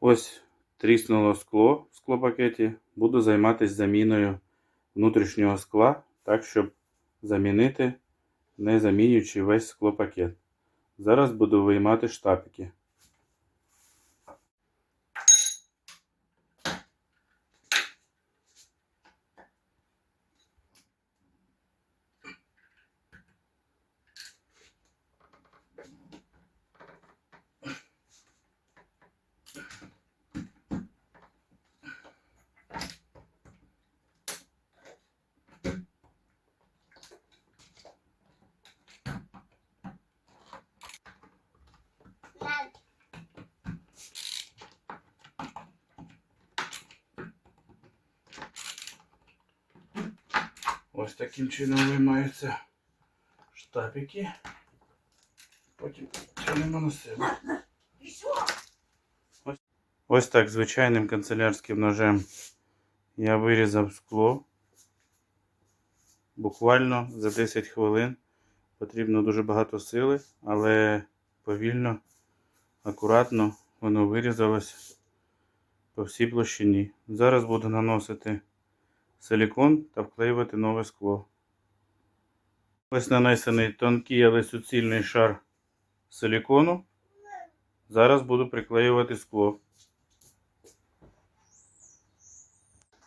Ось тріснуло скло в склопакеті. Буду займатися заміною внутрішнього скла, так, щоб замінити, не замінюючи весь склопакет. Зараз буду виймати штапики. Ось таким чином виймаються штапики. Потім тянемо на себе. Ось так звичайним канцелярським ножем я вирізав скло. Буквально за 10 хвилин. Потрібно дуже багато сили, але повільно, акуратно воно вирізалось по всій площині. Зараз буду наносити силікон та вклеювати нове скло. Ось нанесений тонкий, але суцільний шар силікону. Зараз буду приклеювати скло.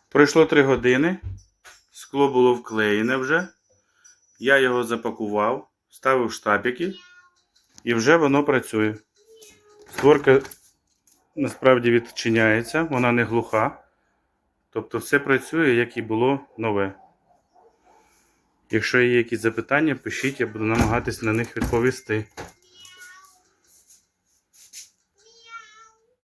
Пройшло 3 години. Скло було вклеєне вже. Я його запакував, ставив штапики і вже воно працює. Створка насправді відчиняється, вона не глуха. Тобто все працює, як і було нове. Якщо є якісь запитання, пишіть, я буду намагатись на них відповісти.